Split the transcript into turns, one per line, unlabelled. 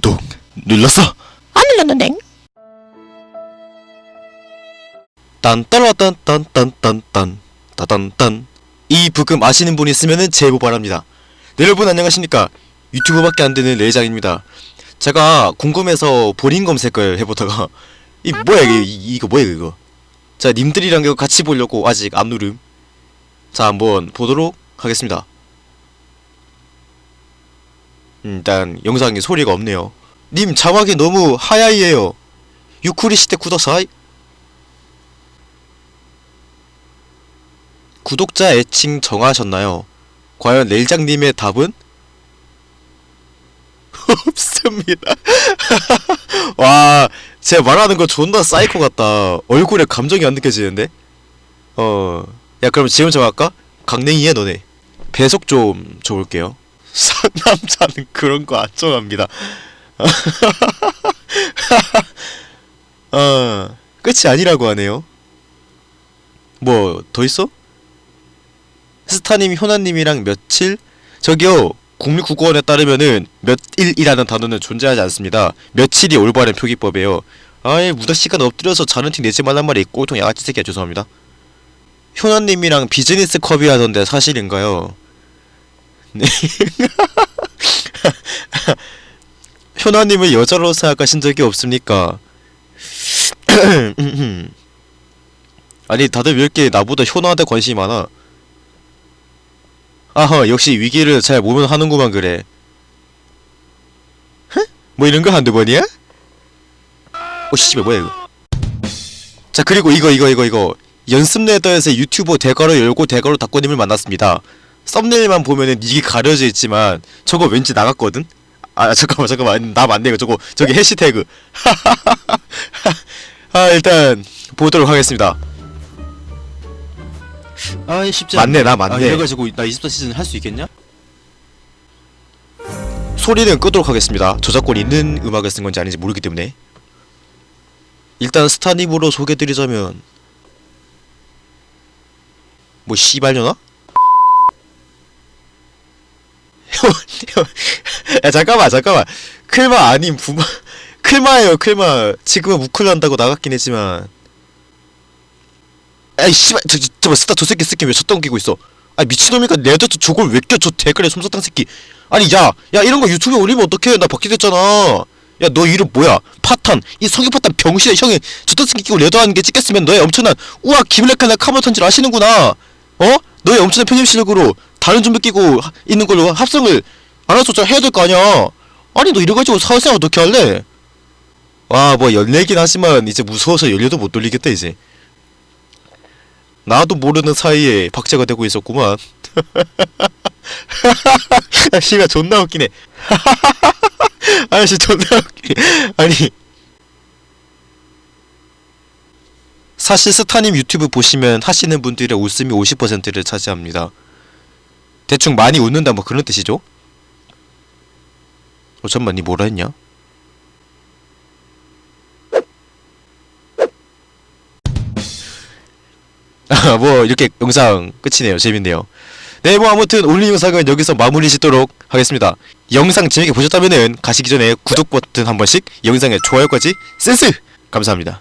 구독 눌렀어?
안 눌렀는데
딴따라딴딴딴딴딴 따단딴 이 부금 아시는 분 있으면은 제보 바랍니다. 네, 여러분 안녕하십니까? 유튜브밖에 안 되는 레이장입니다. 제가 궁금해서 본인 검색을 해보다가 이 뭐야 이게 이, 이거 뭐야 이거? 자 님들이랑 같이 보려고 아직 안 누름. 자 한번 보도록 하겠습니다. 음, 일단 영상에 소리가 없네요. 님 자막이 너무 하야이에요. 유쿠리 시대 쿠다사이. 구독자 애칭 정하셨나요? 과연 레일장님의 답은? 없습니다. 와, 제가 말하는 거 존나 사이코 같다. 얼굴에 감정이 안 느껴지는데? 어, 야, 그럼 지금 정할까? 강냉이야, 너네. 배속 좀 줘볼게요. 남자는 그런 거 안 정합니다. 어, 끝이 아니라고 하네요. 뭐, 더 있어? 스타님, 효나님이랑 며칠? 저기요, 국립국어원에 따르면은 몇일이라는 단어는 존재하지 않습니다. 며칠이 올바른 표기법이에요. 아예 무駄 시간 엎드려서 자는 티 내지 말란 말이 꼴통 양아치 새끼야 죄송합니다. 효나님이랑 비즈니스 컵이 하던데 사실인가요? 네. 효나님을 여자로 생각하신 적이 없습니까? 아니 다들 왜 이렇게 나보다 효나한테 관심이 많아? 아하 역시 위기를 잘 모면하는구만 그래 흥? 뭐 이런 거 한두 번이야? 오 씨발 뭐야 이거 자 그리고 이거 이거 이거 이거 연습 레더에서 유튜버 대가로 열고 대가로 닭고님을 만났습니다 썸네일만 보면은 이게 가려져 있지만 저거 왠지 나갔거든? 아 잠깐만 잠깐만 나 맞네 이거 저거 저기 해시태그 아 일단 보도록 하겠습니다
아 쉽지
맞네 나 맞네
아, 이래가지고 나 24시즌 할 수 있겠냐?
소리는 끄도록 하겠습니다. 저작권 있는 음악을 쓴 건지 아닌지 모르기 때문에 일단 스타님으로 소개드리자면 뭐 씨발려나? 야 잠깐만 잠깐만. 클마 아님 부마 클마예요 클마. 지금은 무클한다고 나갔긴 했지만. 아이 씨발 저, 저, 저 스타 저 새끼 새끼 왜 쳤던 끼고 있어? 아 미친놈이니까 내한테도 저걸 왜 껴 저 댓글에 솜사탕 새끼. 아니 야야 이런 거 유튜브에 올리면 어떡해? 나 박제됐잖아. 야 너 이름 뭐야? 파탄. 이 성유파탄 병신의 형이 저딴 새끼 끼고 레더하는 게 찍혔으면 너의 엄청난 우와 기블랙칼날 카모탄지를 아시는구나. 어? 너의 엄청난 편집 실력으로 다른 좀비 끼고 하- 있는 걸로 합성을 알아서 잘 해야 될 거 아니야 아니 너 이래 가지고 사회생활 어떻게 할래 와뭐 연례긴 하지만 이제 무서워서 연례도 못 돌리겠다 이제 나도 모르는 사이에 박제가 되고 있었구만 아, 씨가 존나 웃기네. 아씨 존나 웃기네. 아니 사실 스타님 유튜브 보시면 하시는 분들의 웃음이 50%를 차지합니다. 대충 많이 웃는다 뭐 그런 뜻이죠? 어 잠만 니 뭐라 했냐? 아, 뭐 이렇게 영상 끝이네요. 재밌네요. 네, 뭐 아무튼 오늘 영상은 여기서 마무리 짓도록 하겠습니다. 영상 재밌게 보셨다면은 가시기 전에 구독 버튼 한 번씩, 영상에 좋아요까지 센스 감사합니다.